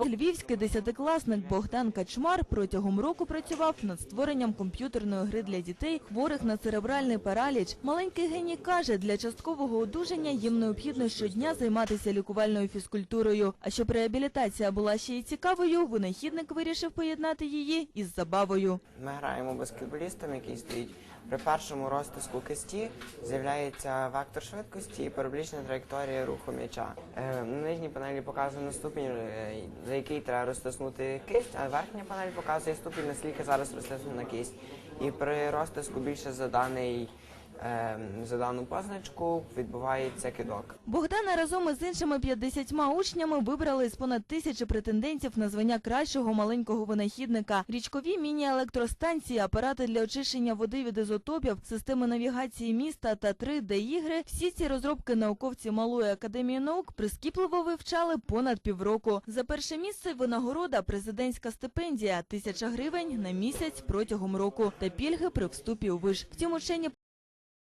Львівський десятикласник Богдан Качмар протягом року працював над створенням комп'ютерної гри для дітей, хворих на церебральний параліч. Маленький геній каже, для часткового одужання їм необхідно щодня займатися лікувальною фізкультурою. А щоб реабілітація була ще й цікавою, винахідник вирішив поєднати її із забавою. Ми граємо баскетболістом, який стоїть при першому розтиску кисті, з'являється вектор швидкості і параболічна траєкторія руху м'яча. Е, На нижній панелі показано ступінь, е, за який треба розтиснути кисть, а верхня панель показує ступінь, наскільки зараз розтиснена кисть. І при розтиску більше за даний за дану позначку відбувається кидок. Богдана разом із іншими 50 учнями вибрали з понад тисячі претендентів на звання кращого маленького винахідника. Річкові міні-електростанції, апарати для очищення води від ізотопів, системи навігації міста та 3D-ігри – всі ці розробки науковці Малої академії наук прискіпливо вивчали понад півроку. За перше місце винагорода – президентська стипендія – тисяча гривень на місяць протягом року та пільги при вступі у виш. Втім, учені